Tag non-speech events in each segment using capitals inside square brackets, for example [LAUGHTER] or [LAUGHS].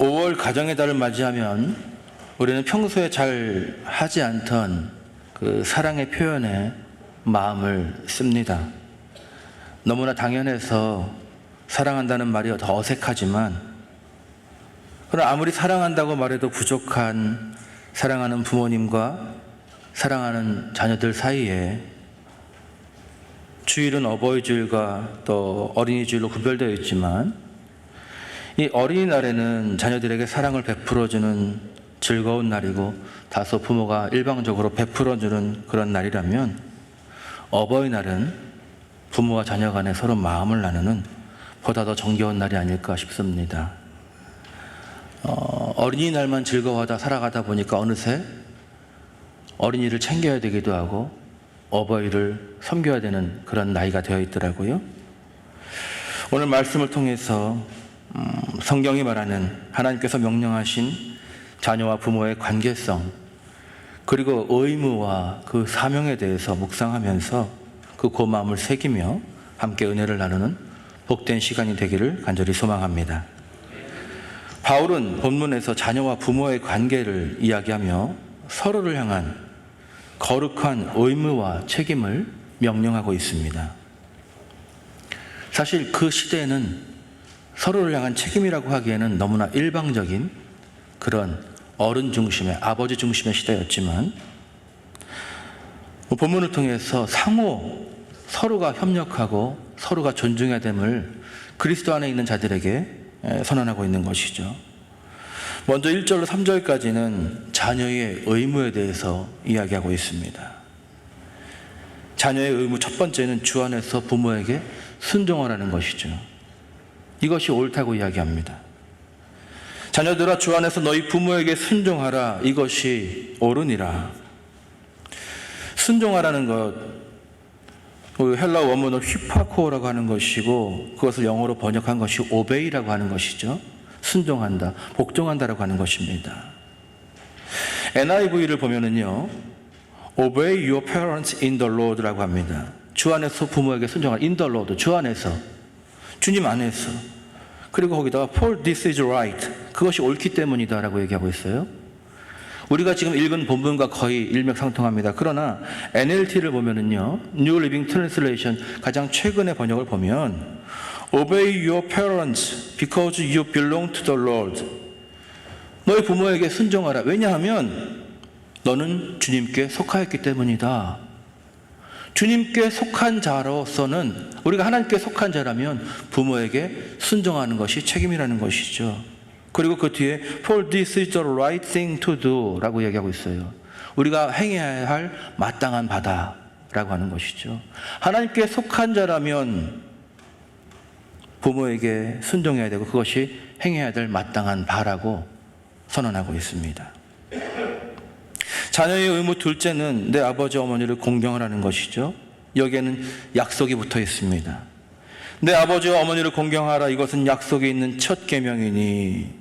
5월 가정의 달을 맞이하면 우리는 평소에 잘 하지 않던 그 사랑의 표현에 마음을 씁니다. 너무나 당연해서 사랑한다는 말이 더 어색하지만 그러나 아무리 사랑한다고 말해도 부족한 사랑하는 부모님과 사랑하는 자녀들 사이에 주일은 어버이 주일과 또 어린이 주일로 구별되어 있지만 이 어린이날에는 자녀들에게 사랑을 베풀어주는 즐거운 날이고 다소 부모가 일방적으로 베풀어주는 그런 날이라면 어버이날은 부모와 자녀 간에 서로 마음을 나누는 보다 더 정겨운 날이 아닐까 싶습니다. 어, 어린이날만 즐거워하다 살아가다 보니까 어느새 어린이를 챙겨야 되기도 하고 어버이를 섬겨야 되는 그런 나이가 되어 있더라고요. 오늘 말씀을 통해서 음, 성경이 말하는 하나님께서 명령하신 자녀와 부모의 관계성 그리고 의무와 그 사명에 대해서 묵상하면서 그 고마움을 새기며 함께 은혜를 나누는 복된 시간이 되기를 간절히 소망합니다. 바울은 본문에서 자녀와 부모의 관계를 이야기하며 서로를 향한 거룩한 의무와 책임을 명령하고 있습니다. 사실 그 시대에는 서로를 향한 책임이라고 하기에는 너무나 일방적인 그런 어른 중심의 아버지 중심의 시대였지만 본문을 통해서 상호 서로가 협력하고 서로가 존중해야 됨을 그리스도 안에 있는 자들에게 선언하고 있는 것이죠. 먼저 1절로 3절까지는 자녀의 의무에 대해서 이야기하고 있습니다. 자녀의 의무 첫 번째는 주 안에서 부모에게 순종하라는 것이죠. 이것이 옳다고 이야기합니다. 자녀들아 주 안에서 너희 부모에게 순종하라 이것이 옳으니라. 순종하라는 것그 헬라 원문은 휘파코라고 하는 것이고 그것을 영어로 번역한 것이 오베이라고 하는 것이죠. 순종한다, 복종한다라고 하는 것입니다. NIV를 보면은요, Obey your parents in the Lord라고 합니다. 주 안에서 부모에게 순종하라. In the Lord, 주 안에서, 주님 안에서. 그리고 거기다가 For this is right. 그것이 옳기 때문이다라고 얘기하고 있어요. 우리가 지금 읽은 본문과 거의 일맥상통합니다. 그러나 NLT를 보면은요, New Living Translation 가장 최근의 번역을 보면 Obey your parents because you belong to the Lord. 너희 부모에게 순종하라. 왜냐하면 너는 주님께 속하였기 때문이다. 주님께 속한 자로서는 우리가 하나님께 속한 자라면 부모에게 순종하는 것이 책임이라는 것이죠. 그리고 그 뒤에 For this is the right thing to do 라고 얘기하고 있어요. 우리가 행해야 할 마땅한 바다라고 하는 것이죠. 하나님께 속한 자라면 부모에게 순종해야 되고 그것이 행해야 될 마땅한 바라고 선언하고 있습니다. 자녀의 의무 둘째는 내 아버지 어머니를 공경하라는 것이죠. 여기에는 약속이 붙어 있습니다. 내 아버지와 어머니를 공경하라 이것은 약속이 있는 첫 계명이니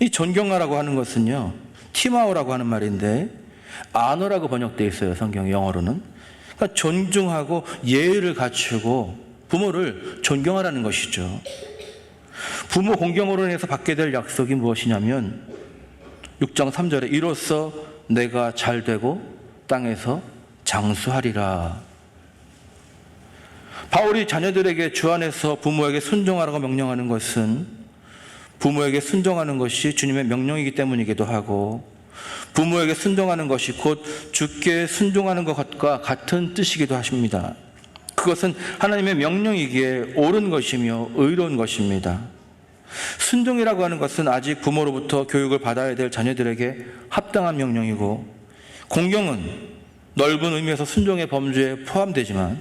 이 존경하라고 하는 것은요 티마오라고 하는 말인데 아너라고 번역되어 있어요 성경 영어로는 그러니까 존중하고 예의를 갖추고 부모를 존경하라는 것이죠 부모 공경으로 인해서 받게 될 약속이 무엇이냐면 6장 3절에 이로써 내가 잘 되고 땅에서 장수하리라 바울이 자녀들에게 주 안에서 부모에게 순종하라고 명령하는 것은 부모에게 순종하는 것이 주님의 명령이기 때문이기도 하고 부모에게 순종하는 것이 곧 주께 순종하는 것과 같은 뜻이기도 하십니다. 그것은 하나님의 명령이기에 옳은 것이며 의로운 것입니다. 순종이라고 하는 것은 아직 부모로부터 교육을 받아야 될 자녀들에게 합당한 명령이고 공경은 넓은 의미에서 순종의 범주에 포함되지만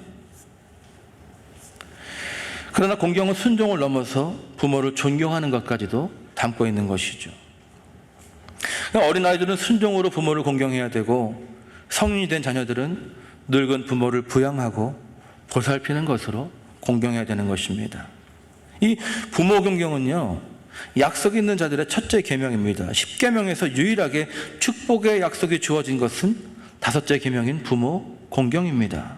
그러나 공경은 순종을 넘어서 부모를 존경하는 것까지도 담고 있는 것이죠. 어린아이들은 순종으로 부모를 공경해야 되고 성인이 된 자녀들은 늙은 부모를 부양하고 보살피는 것으로 공경해야 되는 것입니다. 이 부모 공경은요. 약속 있는 자들의 첫째 계명입니다. 10계명에서 유일하게 축복의 약속이 주어진 것은 다섯째 계명인 부모 공경입니다.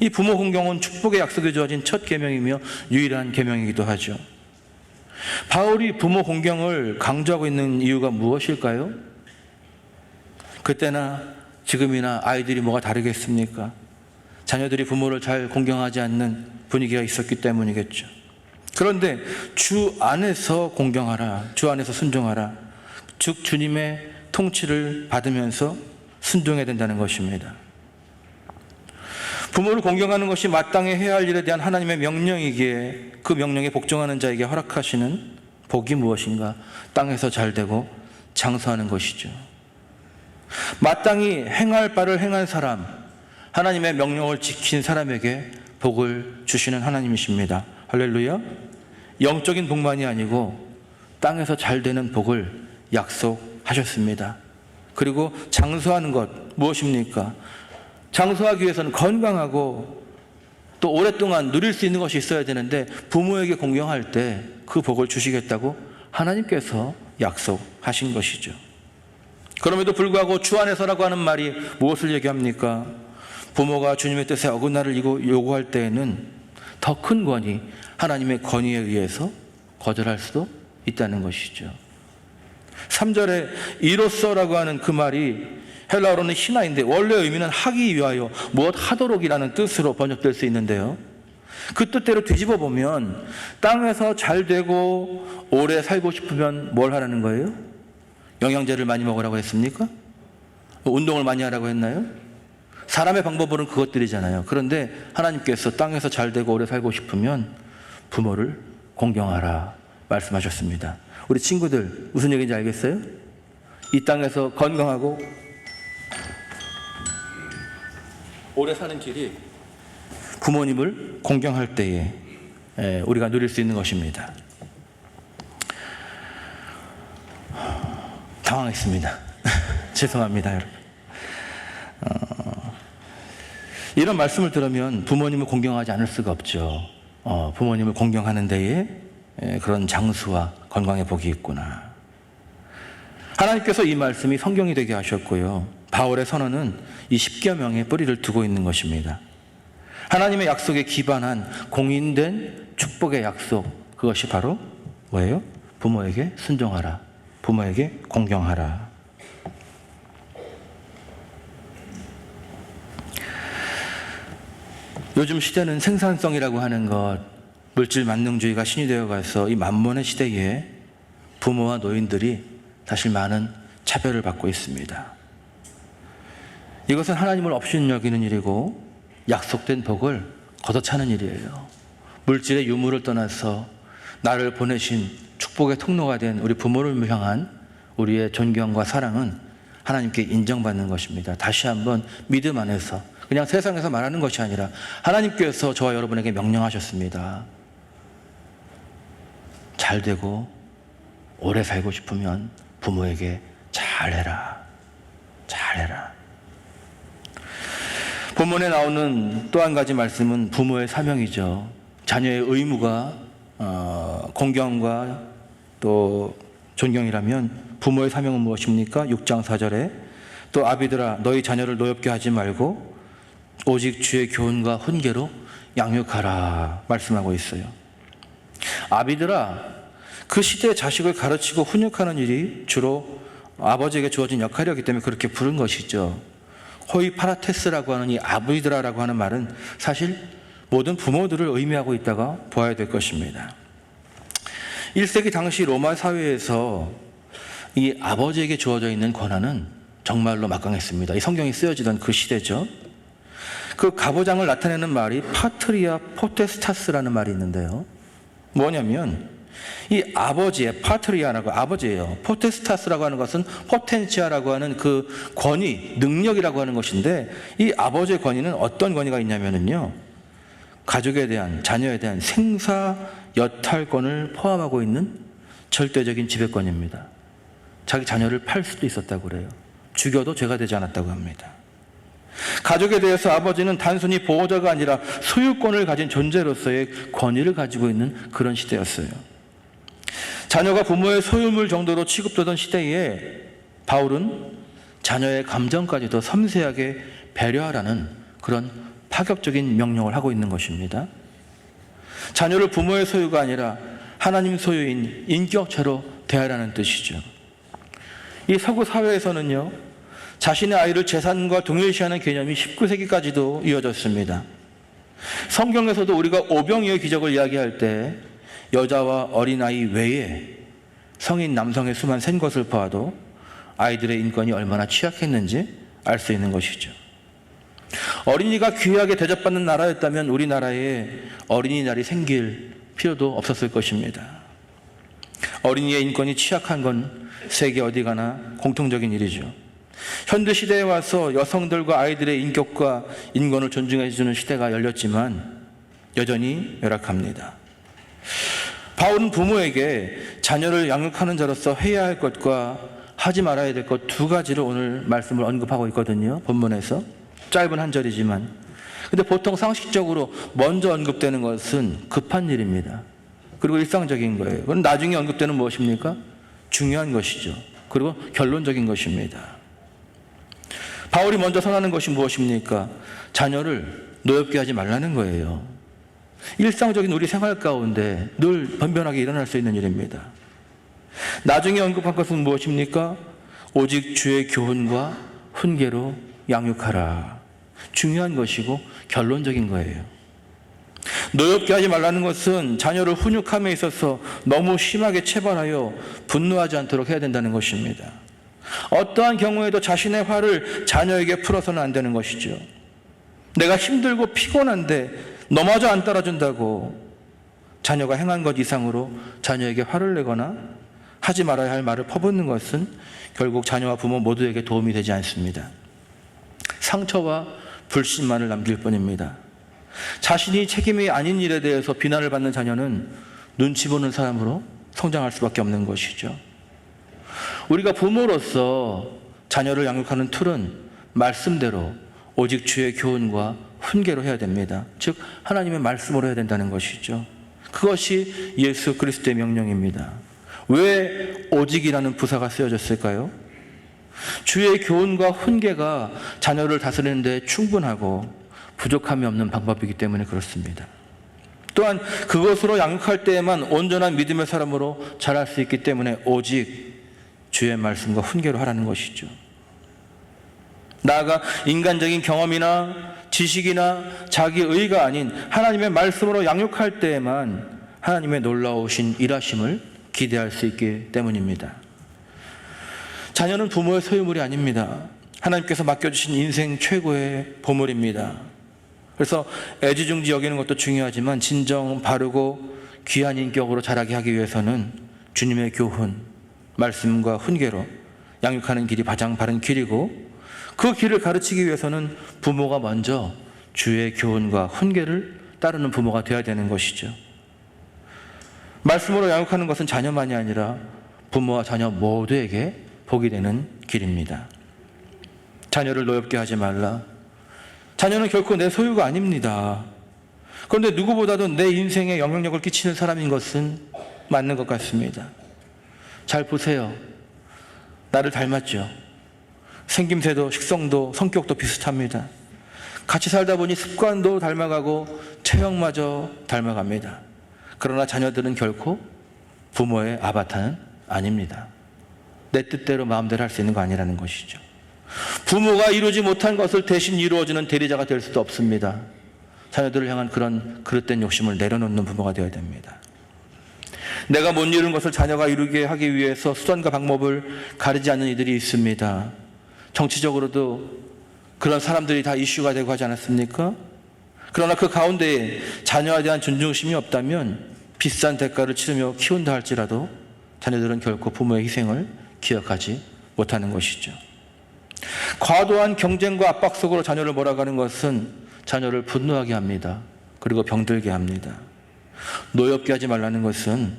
이 부모 공경은 축복의 약속이 주어진 첫 계명이며 유일한 계명이기도 하죠. 바울이 부모 공경을 강조하고 있는 이유가 무엇일까요? 그때나 지금이나 아이들이 뭐가 다르겠습니까? 자녀들이 부모를 잘 공경하지 않는 분위기가 있었기 때문이겠죠. 그런데 주 안에서 공경하라, 주 안에서 순종하라, 즉 주님의 통치를 받으면서 순종해야 된다는 것입니다. 부모를 공경하는 것이 마땅히 해야 할 일에 대한 하나님의 명령이기에 그 명령에 복종하는 자에게 허락하시는 복이 무엇인가? 땅에서 잘 되고 장수하는 것이죠. 마땅히 행할 바를 행한 사람, 하나님의 명령을 지킨 사람에게 복을 주시는 하나님이십니다. 할렐루야. 영적인 복만이 아니고 땅에서 잘 되는 복을 약속하셨습니다. 그리고 장수하는 것 무엇입니까? 장수하기 위해서는 건강하고 또 오랫동안 누릴 수 있는 것이 있어야 되는데 부모에게 공경할 때 그 복을 주시겠다고 하나님께서 약속하신 것이죠. 그럼에도 불구하고 주 안에서라고 하는 말이 무엇을 얘기합니까? 부모가 주님의 뜻에 어긋나를 요구할 때에는 더 큰 권위, 하나님의 권위에 의해서 거절할 수도 있다는 것이죠. 3절에 이로써라고 하는 그 말이 헬라어로는 신하인데 원래 의미는 하기 위하여 무엇 하도록이라는 뜻으로 번역될 수 있는데요. 그 뜻대로 뒤집어 보면 땅에서 잘 되고 오래 살고 싶으면 뭘 하라는 거예요? 영양제를 많이 먹으라고 했습니까? 운동을 많이 하라고 했나요? 사람의 방법으로는 그것들이잖아요. 그런데 하나님께서 땅에서 잘 되고 오래 살고 싶으면 부모를 공경하라 말씀하셨습니다. 우리 친구들 무슨 얘기인지 알겠어요? 이 땅에서 건강하고 오래 사는 길이 부모님을 공경할 때에 에, 우리가 누릴 수 있는 것입니다. 당황했습니다. [LAUGHS] 죄송합니다, 여러분. 어, 이런 말씀을 들으면 부모님을 공경하지 않을 수가 없죠. 어, 부모님을 공경하는 데에 에, 그런 장수와 건강의 복이 있구나. 하나님께서 이 말씀이 성경이 되게 하셨고요. 바울의 선언은 이 십계명의 뿌리를 두고 있는 것입니다. 하나님의 약속에 기반한 공인된 축복의 약속 그것이 바로 뭐예요? 부모에게 순종하라. 부모에게 공경하라. 요즘 시대는 생산성이라고 하는 것, 물질 만능주의가 신이 되어 가서 이 만mon의 시대에 부모와 노인들이 사실 많은 차별을 받고 있습니다. 이것은 하나님을 없인 여기는 일이고 약속된 복을 걷어차는 일이에요. 물질의 유무를 떠나서 나를 보내신 축복의 통로가 된 우리 부모를 향한 우리의 존경과 사랑은 하나님께 인정받는 것입니다. 다시 한번 믿음 안에서 그냥 세상에서 말하는 것이 아니라 하나님께서 저와 여러분에게 명령하셨습니다. 잘 되고 오래 살고 싶으면 부모에게 잘 해라. 잘 해라. 본문에 나오는 또 한 가지 말씀은 부모의 사명이죠. 자녀의 의무가 어, 공경과 또 존경이라면 부모의 사명은 무엇입니까? 6장 4절에 또 아비들아 너희 자녀를 노엽게 하지 말고 오직 주의 교훈과 훈계로 양육하라 말씀하고 있어요. 아비들아 그 시대의 자식을 가르치고 훈육하는 일이 주로 아버지에게 주어진 역할이었기 때문에 그렇게 부른 것이죠. 호이 파라테스라고 하는 이 아비드라라고 하는 말은 사실 모든 부모들을 의미하고 있다가 보아야 될 것입니다. 1세기 당시 로마 사회에서 이 아버지에게 주어져 있는 권한은 정말로 막강했습니다. 이 성경이 쓰여지던 그 시대죠. 그 가보장을 나타내는 말이 파트리아 포테스타스라는 말이 있는데요. 뭐냐면 이 아버지의 파트리아라고 아버지예요. 포테스타스라고 하는 것은 포텐치아라고 하는 그 권위, 능력이라고 하는 것인데 이 아버지의 권위는 어떤 권위가 있냐면은요. 가족에 대한 자녀에 대한 생사 여탈권을 포함하고 있는 절대적인 지배권입니다. 자기 자녀를 팔 수도 있었다고 그래요. 죽여도 죄가 되지 않았다고 합니다. 가족에 대해서 아버지는 단순히 보호자가 아니라 소유권을 가진 존재로서의 권위를 가지고 있는 그런 시대였어요. 자녀가 부모의 소유물 정도로 취급되던 시대에 바울은 자녀의 감정까지도 섬세하게 배려하라는 그런 파격적인 명령을 하고 있는 것입니다. 자녀를 부모의 소유가 아니라 하나님 소유인 인격체로 대하라는 뜻이죠. 이 서구 사회에서는요, 자신의 아이를 재산과 동일시하는 개념이 19세기까지도 이어졌습니다. 성경에서도 우리가 오병이의 기적을 이야기할 때 여자와 어린아이 외에 성인 남성의 수만 센 것을 보아도 아이들의 인권이 얼마나 취약했는지 알 수 있는 것이죠. 어린이가 귀하게 대접받는 나라였다면 우리나라에 어린이날이 생길 필요도 없었을 것입니다. 어린이의 인권이 취약한 건 세계 어디 가나 공통적인 일이죠. 현대 시대에 와서 여성들과 아이들의 인격과 인권을 존중해 주는 시대가 열렸지만 여전히 열악합니다. 바울은 부모에게 자녀를 양육하는 자로서 해야 할 것과 하지 말아야 될 것 두 가지를 오늘 말씀을 언급하고 있거든요. 본문에서 짧은 한 절이지만 근데 보통 상식적으로 먼저 언급되는 것은 급한 일입니다. 그리고 일상적인 거예요. 그럼 나중에 언급되는 무엇입니까? 중요한 것이죠. 그리고 결론적인 것입니다. 바울이 먼저 선하는 것이 무엇입니까? 자녀를 노엽게 하지 말라는 거예요. 일상적인 우리 생활 가운데 늘 변변하게 일어날 수 있는 일입니다. 나중에 언급한 것은 무엇입니까? 오직 주의 교훈과 훈계로 양육하라. 중요한 것이고 결론적인 거예요. 노엽게 하지 말라는 것은 자녀를 훈육함에 있어서 너무 심하게 체벌하여 분노하지 않도록 해야 된다는 것입니다. 어떠한 경우에도 자신의 화를 자녀에게 풀어서는 안 되는 것이죠. 내가 힘들고 피곤한데 너마저 안 따라준다고 자녀가 행한 것 이상으로 자녀에게 화를 내거나 하지 말아야 할 말을 퍼붓는 것은 결국 자녀와 부모 모두에게 도움이 되지 않습니다. 상처와 불신만을 남길 뿐입니다. 자신이 책임이 아닌 일에 대해서 비난을 받는 자녀는 눈치 보는 사람으로 성장할 수밖에 없는 것이죠. 우리가 부모로서 자녀를 양육하는 틀은 말씀대로 오직 주의 교훈과 훈계로 해야 됩니다. 즉 하나님의 말씀으로 해야 된다는 것이죠. 그것이 예수 그리스도의 명령입니다. 왜 오직이라는 부사가 쓰여졌을까요? 주의 교훈과 훈계가 자녀를 다스리는 데 충분하고 부족함이 없는 방법이기 때문에 그렇습니다. 또한 그것으로 양육할 때에만 온전한 믿음의 사람으로 자랄 수 있기 때문에 오직 주의 말씀과 훈계로 하라는 것이죠. 나아가 인간적인 경험이나 지식이나 자기 의가 아닌 하나님의 말씀으로 양육할 때에만 하나님의 놀라우신 일하심을 기대할 수 있기 때문입니다. 자녀는 부모의 소유물이 아닙니다. 하나님께서 맡겨주신 인생 최고의 보물입니다. 그래서 애지중지 여기는 것도 중요하지만 진정 바르고 귀한 인격으로 자라게 하기 위해서는 주님의 교훈, 말씀과 훈계로 양육하는 길이 가장 바른 길이고 그 길을 가르치기 위해서는 부모가 먼저 주의 교훈과 훈계를 따르는 부모가 되어야 되는 것이죠. 말씀으로 양육하는 것은 자녀만이 아니라 부모와 자녀 모두에게 복이 되는 길입니다. 자녀를 노엽게 하지 말라. 자녀는 결코 내 소유가 아닙니다. 그런데 누구보다도 내 인생에 영향력을 끼치는 사람인 것은 맞는 것 같습니다. 잘 보세요. 나를 닮았죠. 생김새도 식성도 성격도 비슷합니다. 같이 살다 보니 습관도 닮아가고 체형마저 닮아갑니다. 그러나 자녀들은 결코 부모의 아바타는 아닙니다. 내 뜻대로 마음대로 할 수 있는 거 아니라는 것이죠. 부모가 이루지 못한 것을 대신 이루어주는 대리자가 될 수도 없습니다. 자녀들을 향한 그런 그릇된 욕심을 내려놓는 부모가 되어야 됩니다. 내가 못 이룬 것을 자녀가 이루게 하기 위해서 수단과 방법을 가리지 않는 이들이 있습니다. 정치적으로도 그런 사람들이 다 이슈가 되고 하지 않았습니까? 그러나 그 가운데 자녀에 대한 존중심이 없다면 비싼 대가를 치르며 키운다 할지라도 자녀들은 결코 부모의 희생을 기억하지 못하는 것이죠. 과도한 경쟁과 압박 속으로 자녀를 몰아가는 것은 자녀를 분노하게 합니다. 그리고 병들게 합니다. 노엽게 하지 말라는 것은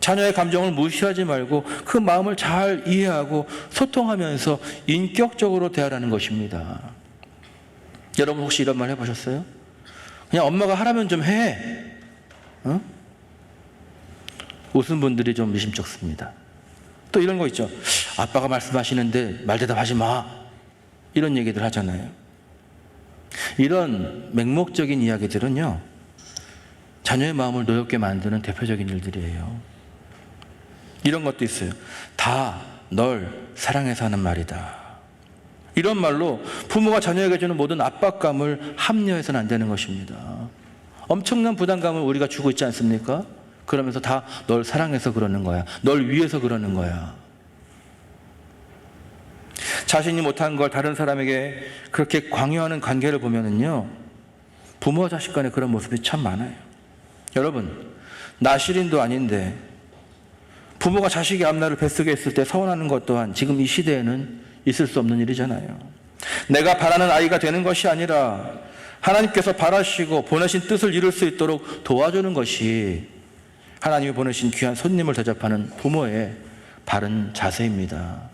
자녀의 감정을 무시하지 말고 그 마음을 잘 이해하고 소통하면서 인격적으로 대하라는 것입니다. 여러분 혹시 이런 말 해보셨어요? 그냥 엄마가 하라면 좀 해. 어? 웃은 분들이 좀 미심쩍습니다. 또 이런 거 있죠. 아빠가 말씀하시는데 말 대답하지 마. 이런 얘기들 하잖아요. 이런 맹목적인 이야기들은요. 자녀의 마음을 노엽게 만드는 대표적인 일들이에요. 이런 것도 있어요. 다 널 사랑해서 하는 말이다. 이런 말로 부모가 자녀에게 주는 모든 압박감을 합리화해서는 안 되는 것입니다. 엄청난 부담감을 우리가 주고 있지 않습니까? 그러면서 다 널 사랑해서 그러는 거야. 널 위해서 그러는 거야. 자신이 못한 걸 다른 사람에게 그렇게 강요하는 관계를 보면은요, 부모와 자식 간에 그런 모습이 참 많아요. 여러분, 나시린도 아닌데, 부모가 자식의 앞날을 뱃속에 있을 때 서운하는 것 또한 지금 이 시대에는 있을 수 없는 일이잖아요. 내가 바라는 아이가 되는 것이 아니라 하나님께서 바라시고 보내신 뜻을 이룰 수 있도록 도와주는 것이 하나님이 보내신 귀한 손님을 대접하는 부모의 바른 자세입니다.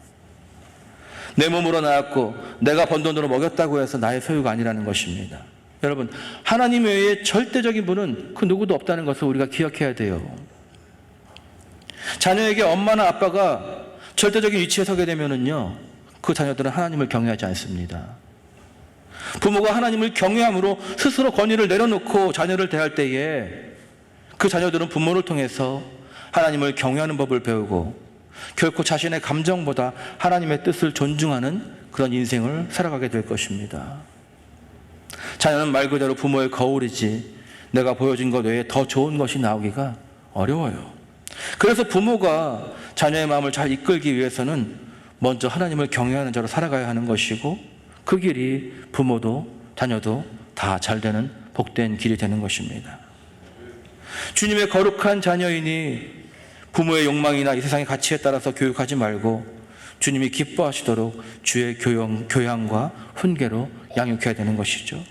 내 몸으로 낳았고 내가 번 돈으로 먹였다고 해서 나의 소유가 아니라는 것입니다. 여러분, 하나님 외에 절대적인 분은 그 누구도 없다는 것을 우리가 기억해야 돼요. 자녀에게 엄마나 아빠가 절대적인 위치에 서게 되면은요, 그 자녀들은 하나님을 경외하지 않습니다. 부모가 하나님을 경외함으로 스스로 권위를 내려놓고 자녀를 대할 때에 그 자녀들은 부모를 통해서 하나님을 경외하는 법을 배우고 결코 자신의 감정보다 하나님의 뜻을 존중하는 그런 인생을 살아가게 될 것입니다. 자녀는 말 그대로 부모의 거울이지 내가 보여준 것 외에 더 좋은 것이 나오기가 어려워요. 그래서 부모가 자녀의 마음을 잘 이끌기 위해서는 먼저 하나님을 경외하는 자로 살아가야 하는 것이고 그 길이 부모도 자녀도 다 잘 되는 복된 길이 되는 것입니다. 주님의 거룩한 자녀이니 부모의 욕망이나 이 세상의 가치에 따라서 교육하지 말고 주님이 기뻐하시도록 주의 교양, 교양과 훈계로 양육해야 되는 것이죠.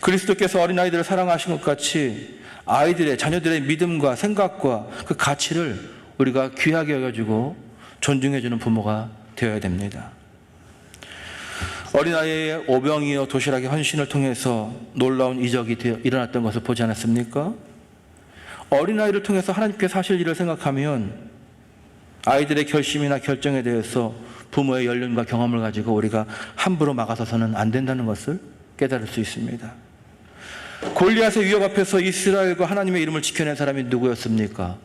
그리스도께서 어린아이들을 사랑하신 것 같이 아이들의 자녀들의 믿음과 생각과 그 가치를 우리가 귀하게 여겨주고 존중해주는 부모가 되어야 됩니다. 어린아이의 오병이어 도시락의 헌신을 통해서 놀라운 이적이 일어났던 것을 보지 않았습니까? 어린아이를 통해서 하나님께서 하실 일을 생각하면 아이들의 결심이나 결정에 대해서 부모의 연륜과 경험을 가지고 우리가 함부로 막아서서는 안 된다는 것을 깨달을 수 있습니다. 골리앗의 위협 앞에서 이스라엘과 하나님의 이름을 지켜낸 사람이 누구였습니까?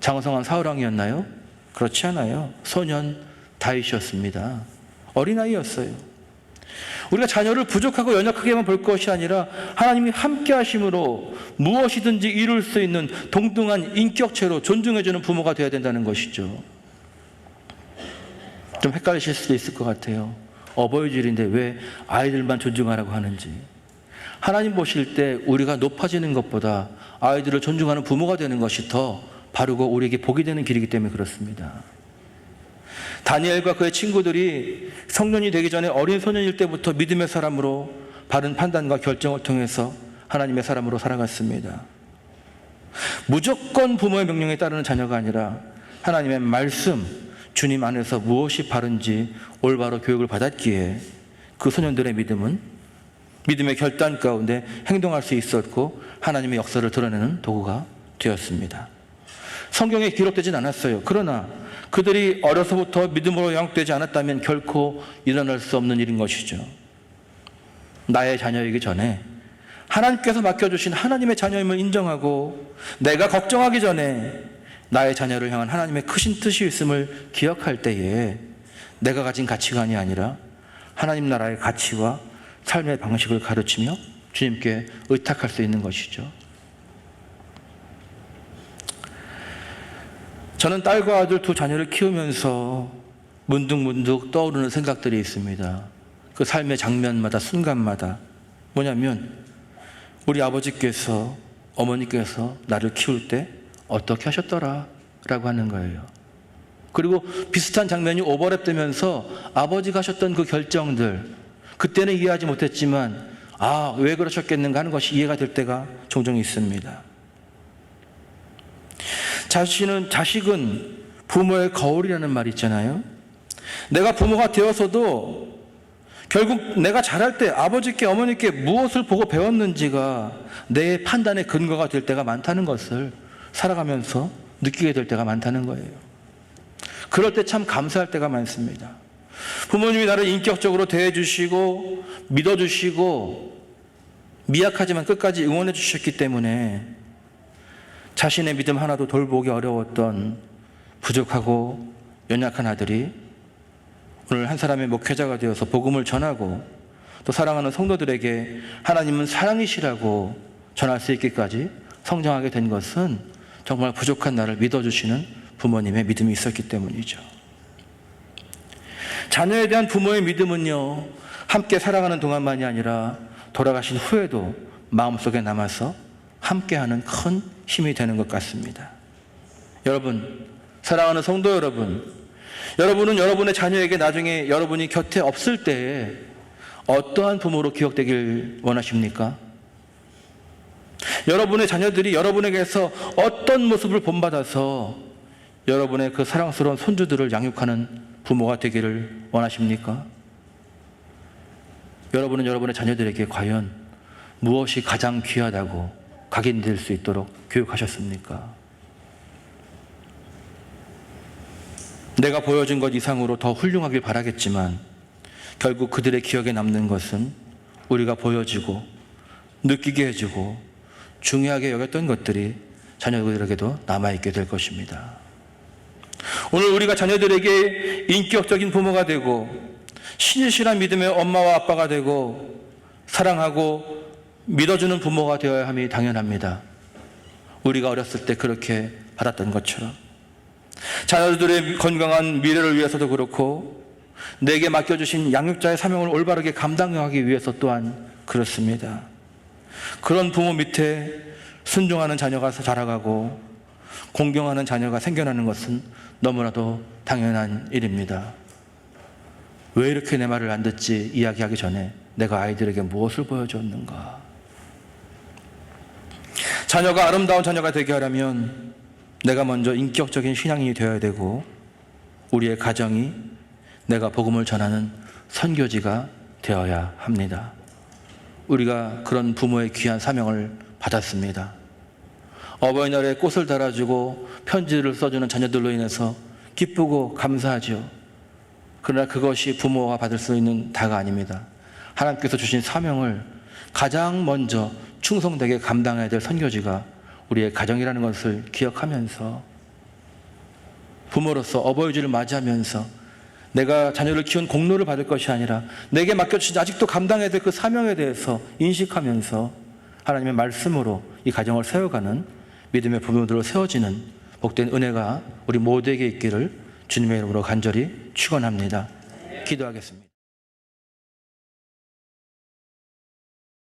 장성한 사울왕이었나요? 그렇지 않아요. 소년 다윗이었습니다. 어린아이였어요. 우리가 자녀를 부족하고 연약하게만 볼 것이 아니라 하나님이 함께 하심으로 무엇이든지 이룰 수 있는 동등한 인격체로 존중해주는 부모가 되어야 된다는 것이죠. 좀 헷갈리실 수도 있을 것 같아요. 어버이줄인데 왜 아이들만 존중하라고 하는지. 하나님 보실 때 우리가 높아지는 것보다 아이들을 존중하는 부모가 되는 것이 더 바르고 우리에게 복이 되는 길이기 때문에 그렇습니다. 다니엘과 그의 친구들이 성년이 되기 전에 어린 소년일 때부터 믿음의 사람으로 바른 판단과 결정을 통해서 하나님의 사람으로 살아갔습니다. 무조건 부모의 명령에 따르는 자녀가 아니라 하나님의 말씀, 주님 안에서 무엇이 바른지 올바로 교육을 받았기에 그 소년들의 믿음은 믿음의 결단 가운데 행동할 수 있었고 하나님의 역사를 드러내는 도구가 되었습니다. 성경에 기록되진 않았어요. 그러나 그들이 어려서부터 믿음으로 양육되지 않았다면 결코 일어날 수 없는 일인 것이죠. 나의 자녀이기 전에 하나님께서 맡겨주신 하나님의 자녀임을 인정하고 내가 걱정하기 전에 나의 자녀를 향한 하나님의 크신 뜻이 있음을 기억할 때에 내가 가진 가치관이 아니라 하나님 나라의 가치와 삶의 방식을 가르치며 주님께 의탁할 수 있는 것이죠. 저는 딸과 아들 두 자녀를 키우면서 문득문득 떠오르는 생각들이 있습니다. 그 삶의 장면마다 순간마다 뭐냐면 우리 아버지께서 어머니께서 나를 키울 때 어떻게 하셨더라 라고 하는 거예요. 그리고 비슷한 장면이 오버랩 되면서 아버지가 하셨던 그 결정들 그때는 이해하지 못했지만 아, 왜 그러셨겠는가 하는 것이 이해가 될 때가 종종 있습니다. 자신은 자식은 부모의 거울이라는 말이 있잖아요. 내가 부모가 되어서도 결국 내가 자랄 때 아버지께 어머니께 무엇을 보고 배웠는지가 내 판단의 근거가 될 때가 많다는 것을 살아가면서 느끼게 될 때가 많다는 거예요. 그럴 때 참 감사할 때가 많습니다. 부모님이 나를 인격적으로 대해주시고 믿어주시고 미약하지만 끝까지 응원해 주셨기 때문에 자신의 믿음 하나도 돌보기 어려웠던 부족하고 연약한 아들이 오늘 한 사람의 목회자가 되어서 복음을 전하고 또 사랑하는 성도들에게 하나님은 사랑이시라고 전할 수 있기까지 성장하게 된 것은 정말 부족한 나를 믿어주시는 부모님의 믿음이 있었기 때문이죠. 자녀에 대한 부모의 믿음은요, 함께 살아가는 동안만이 아니라 돌아가신 후에도 마음속에 남아서 함께하는 큰 힘이 되는 것 같습니다. 여러분, 사랑하는 성도 여러분, 여러분은 여러분의 자녀에게 나중에 여러분이 곁에 없을 때에 어떠한 부모로 기억되길 원하십니까? 여러분의 자녀들이 여러분에게서 어떤 모습을 본받아서 여러분의 그 사랑스러운 손주들을 양육하는 부모가 되기를 원하십니까? 여러분은 여러분의 자녀들에게 과연 무엇이 가장 귀하다고 각인될 수 있도록 교육하셨습니까? 내가 보여준 것 이상으로 더 훌륭하길 바라겠지만 결국 그들의 기억에 남는 것은 우리가 보여주고 느끼게 해주고 중요하게 여겼던 것들이 자녀들에게도 남아있게 될 것입니다. 오늘 우리가 자녀들에게 인격적인 부모가 되고 신실한 믿음의 엄마와 아빠가 되고 사랑하고 믿어주는 부모가 되어야 함이 당연합니다. 우리가 어렸을 때 그렇게 받았던 것처럼 자녀들의 건강한 미래를 위해서도 그렇고 내게 맡겨주신 양육자의 사명을 올바르게 감당하기 위해서 또한 그렇습니다. 그런 부모 밑에 순종하는 자녀가 자라가고 공경하는 자녀가 생겨나는 것은 너무나도 당연한 일입니다. 왜 이렇게 내 말을 안 듣지 이야기하기 전에 내가 아이들에게 무엇을 보여줬는가? 자녀가 아름다운 자녀가 되게 하려면 내가 먼저 인격적인 신앙인이 되어야 되고 우리의 가정이 내가 복음을 전하는 선교지가 되어야 합니다. 우리가 그런 부모의 귀한 사명을 받았습니다. 어버이날에 꽃을 달아주고 편지를 써주는 자녀들로 인해서 기쁘고 감사하죠. 그러나 그것이 부모가 받을 수 있는 다가 아닙니다. 하나님께서 주신 사명을 가장 먼저 충성되게 감당해야 될 선교지가 우리의 가정이라는 것을 기억하면서 부모로서 어버이주를 맞이하면서 내가 자녀를 키운 공로를 받을 것이 아니라 내게 맡겨주신 아직도 감당해야 될 그 사명에 대해서 인식하면서 하나님의 말씀으로 이 가정을 세워가는 믿음의 부모들로 세워지는 복된 은혜가 우리 모두에게 있기를 주님의 이름으로 간절히 축원합니다. 기도하겠습니다.